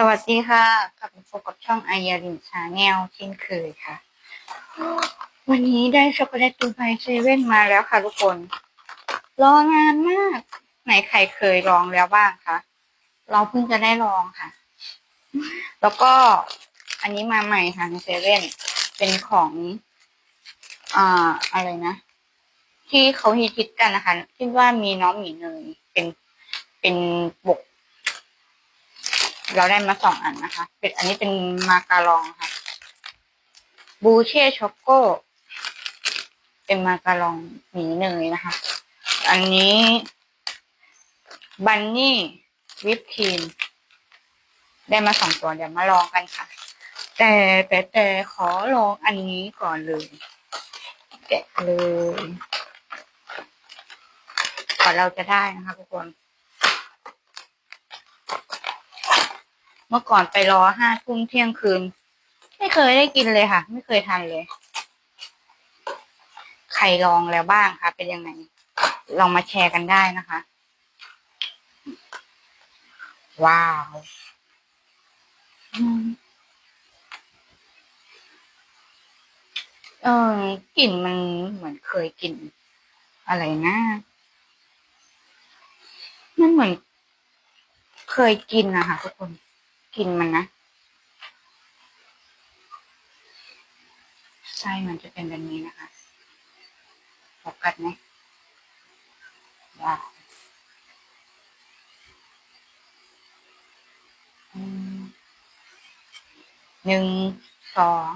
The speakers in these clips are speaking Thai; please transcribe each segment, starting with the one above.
สวัสดีค่ะกลับมาพบกับช่องไอยาลินชาแนลเช่นเคยค่ะ วันนี้ได้ช็อกโกแลตตูไบเซเว่นมาแล้วค่ะทุกคน รอนานมาก ไหนใครเคยลองแล้วบ้างคะเราเพิ่งจะได้ลองค่ะ แล้วก็อันนี้มาใหม่ค่ะในเซเว่นเป็นของอ่าอะไรนะ ที่เขาฮิตๆกันนะคะคิดว่ามีน้องหมีเนยเป็นเป็นบก เราได้มาสองอันนะคะ เป็นอันนี้เป็นมาการองค่ะ บูเช่ช็อกโกเป็นมาการองหมีเนยนะคะ อันนี้บันนี่วิปครีมได้มาสองตัวเดี๋ยวมาลองกันค่ะ แต่แต่แต่ขอลองอันนี้ก่อนเลย แกะเลยก่อนเราจะได้นะคะทุกคน เมื่อก่อนไปรอห้าทุ่มเที่ยงคืน ไม่เคยได้กินเลยค่ะ ไม่เคยทานเลยใครลองแล้วบ้างคะเป็นยังไงลองมาแชร์กันได้นะคะ ว้าวเออกลิ่นมันเหมือนเคยกินอะไรนะมันเหมือนเคยกินนะคะทุกคน กินมันนะไส้มันจะเป็นแบบนี้นะคะโฟกัสไหมว้าวหนึ่งสอง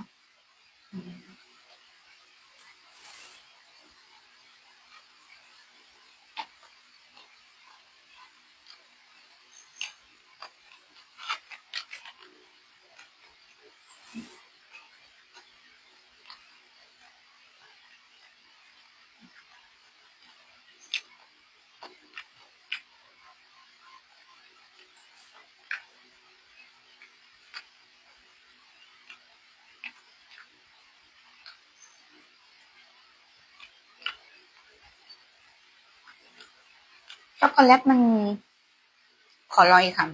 ช็อกโกแลตมัน ขอลองอีกคำ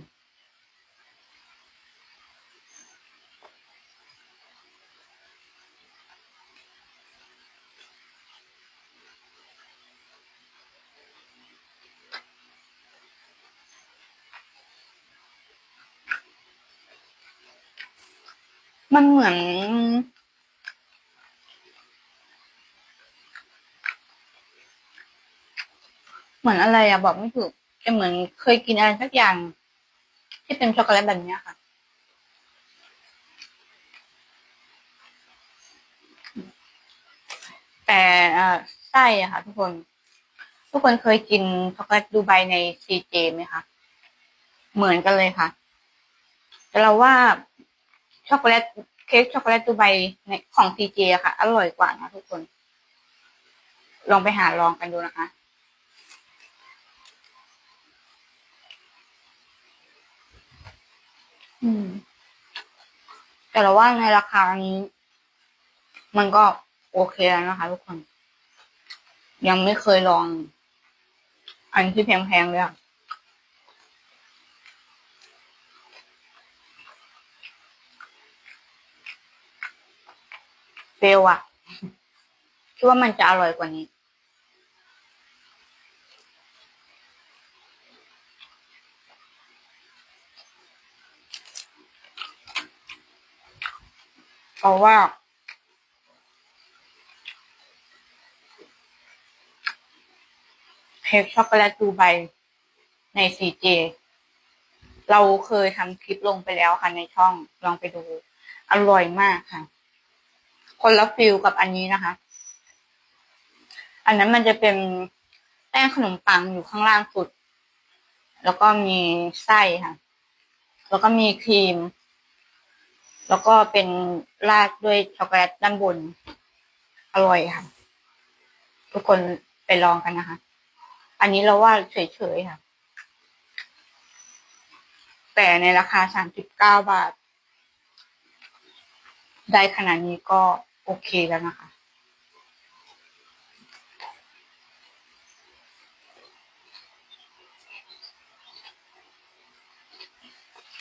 มันเหมือน เหมือนอะไรอะบอกไม่ถูกแต่เหมือนเคยกินอะไรสักอย่าง ที่เป็นช็อกโกแลตแบบนี้ค่ะ แต่ไส้อะค่ะ ทุกคน ทุกคนเคยกินช็อกโกแลตดูไบในซีเจไหมคะเหมือนกันเลยค่ะ แต่เราว่าช็อกโกแลตเค้กช็อกโกแลตดูไบในของซีเจค่ะ อร่อยกว่านะทุกคน ลองไปหาลองกันดูนะคะ อืม แต่เราว่าในราคานี้ มันก็โอเคแล้วนะคะ ทุกคน ยังไม่เคยลอง อันที่แพงๆเลยอะเฟลอะคิดว่ามันจะอร่อยกว่านี้ เพราะว่า เค้กช็อกโกแลตดูไบในซีเจเราเคยทำคลิปลงไปแล้วค่ะในช่องลองไปดู อร่อยมากค่ะ คนละฟิลกับอันนี้นะคะ อันนั้นมันจะเป็นแป้งขนมปังอยู่ข้างล่างสุด แล้วก็มีไส้ค่ะ แล้วก็มีครีม แล้วก็เป็นราดด้วยช็อกโกแลตด้านบน อร่อยค่ะ ทุกคนไปลองกันนะคะ อันนี้เราว่าเฉยๆค่ะ แต่ในราคาสามสิบเก้าบาท ได้ขนาดนี้ก็โอเคแล้วนะคะ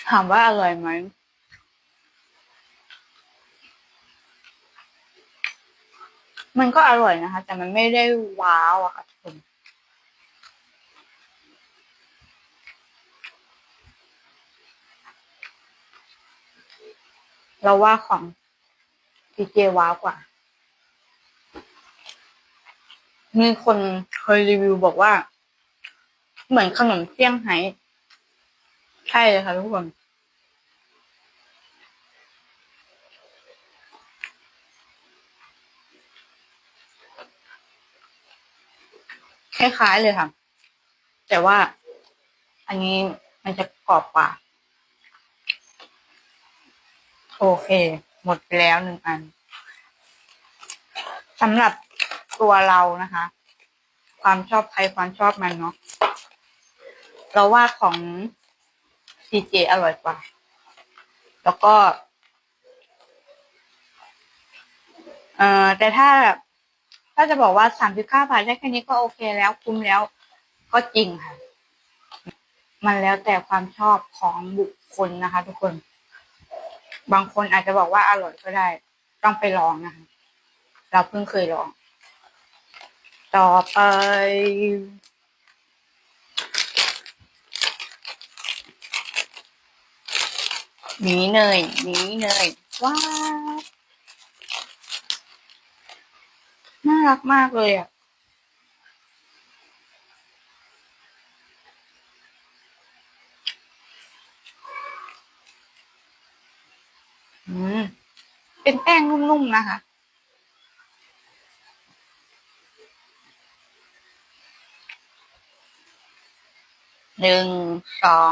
ถามว่าอร่อยไหม มันก็อร่อยนะคะ แต่มันไม่ได้ว้าวอะค่ะทุกคนเราว่าของดีเจว้าวกว่า มีคนเคยรีวิวบอกว่า เหมือนขนมเซี่ยงไฮ้ใช่เลยค่ะทุกคน คล้ายๆเลยค่ะ แต่ว่าอันนี้มันจะกรอบกว่า โอเค หมดไปแล้วหนึ่งอันสำหรับตัวเรานะคะ ความชอบใครความชอบมันเนาะเราว่าของ CJ อร่อยกว่า แล้วก็ เอ่อแต่ถ้า ถ้าจะบอกว่าสามสิบห้าบาทได้แค่นี้ก็โอเคแล้วคุ้มแล้วก็จริงค่ะ มันแล้วแต่ความชอบของบุคคลนะคะ ทุกคน บางคนอาจจะบอกว่าอร่อยก็ได้ ต้องไปลองนะคะ เราเพิ่งเคยลอง ต่อไปหนีเนยหนีเนยว้าวน่า รักมากเลยอะ อืม เป็นแป้งนุ่มๆนะคะหนึ่งสอง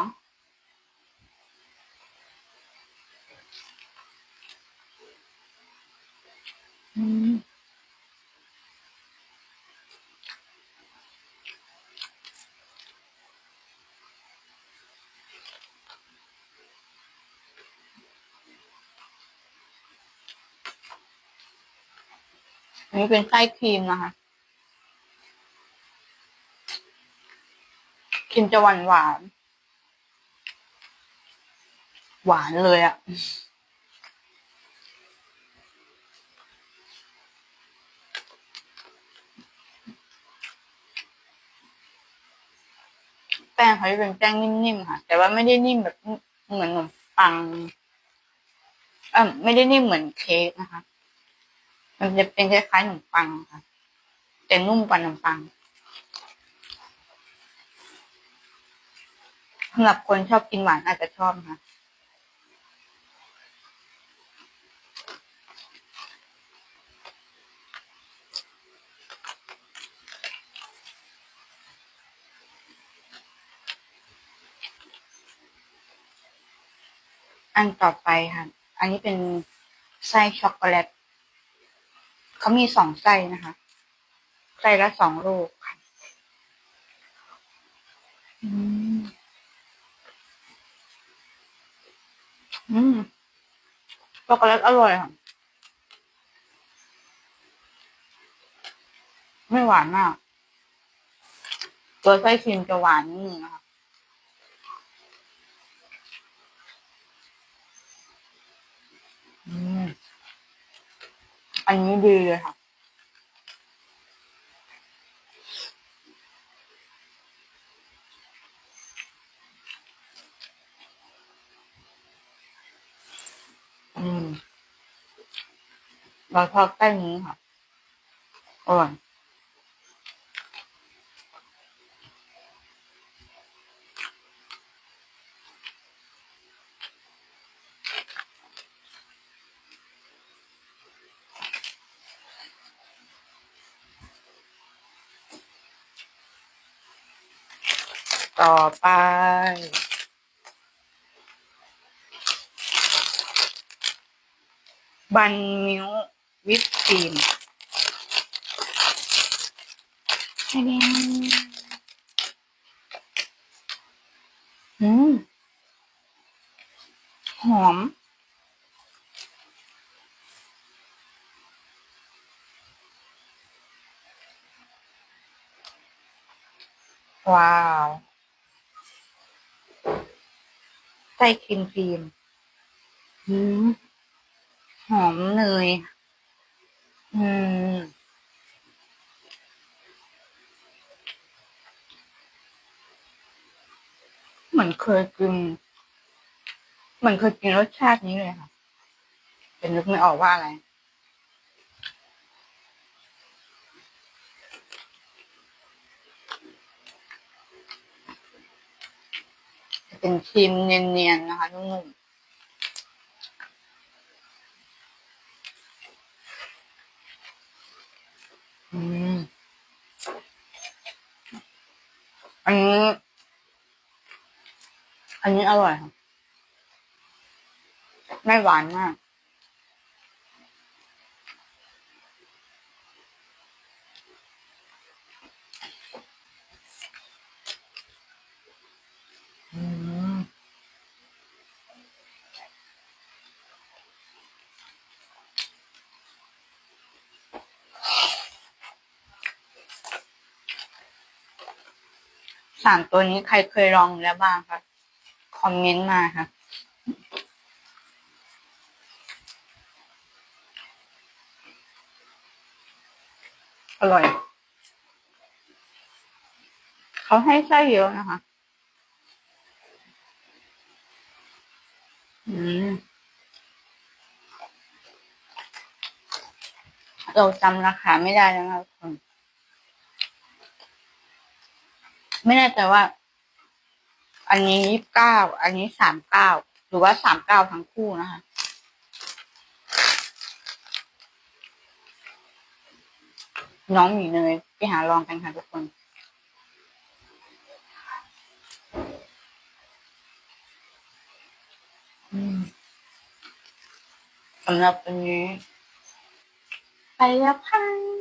อันนี้เป็นไส้ครีมนะคะครีมจะหวานหวานหวานเลยอะแป้งเขาจะเป็นแป้งนิ่มๆค่ะ แต่ว่าไม่ได้นิ่มแบบเหมือนขนมปังเออไม่ได้นิ่มเหมือนเค้กนะคะ มันจะเป็นคล้ายๆขนมปังค่ะ แต่นุ่มกว่าขนมปังสำหรับคนชอบกินหวานอาจจะชอบนะคะอันต่อไปค่ะ อันนี้เป็นไส้ช็อกโกแลต เขามีสองไส้นะคะไส้ละสองลูกค่ะอืมอืมช็อกโกแลตอร่อยค่ะไม่หวานมาก ตัวไส้ครีมจะหวานนิดนึงนะคะ อืม อันนี้ดีเลยค่ะ อืมเราชอบแป้งนี้ค่ะอร่อย ต่อไป บันมิววิปครีมอืมหอมว้าว ไส้ครีมครีมหอมเนยอืมเหมือนเคยกินเหมือนเคยกินรสชาตินี้เลยค่ะ เป็นนึกไม่ออกว่าอะไร เป็นครีมเนียนๆนะคะนุ่มๆอืมอันนี้อันนี้อร่อยค่ะ ไม่หวานมาก สามตัวนี้ใครเคยลองแล้วบ้างคะคอมเมนต์มาค่ะอร่อย เขาให้ไส้เยอะนะคะ อืม เราจำราคาไม่ได้แล้วนะทุกคน ไม่แน่ใจว่า อันนี้ยี่สิบเก้าอันนี้สามเก้าหรือว่าสามเก้าทั้งคู่นะคะน้องหมีเนยไปหาลองกันค่ะทุกคนอืมสำหรับวันนี้ ไปแล้วค่ะ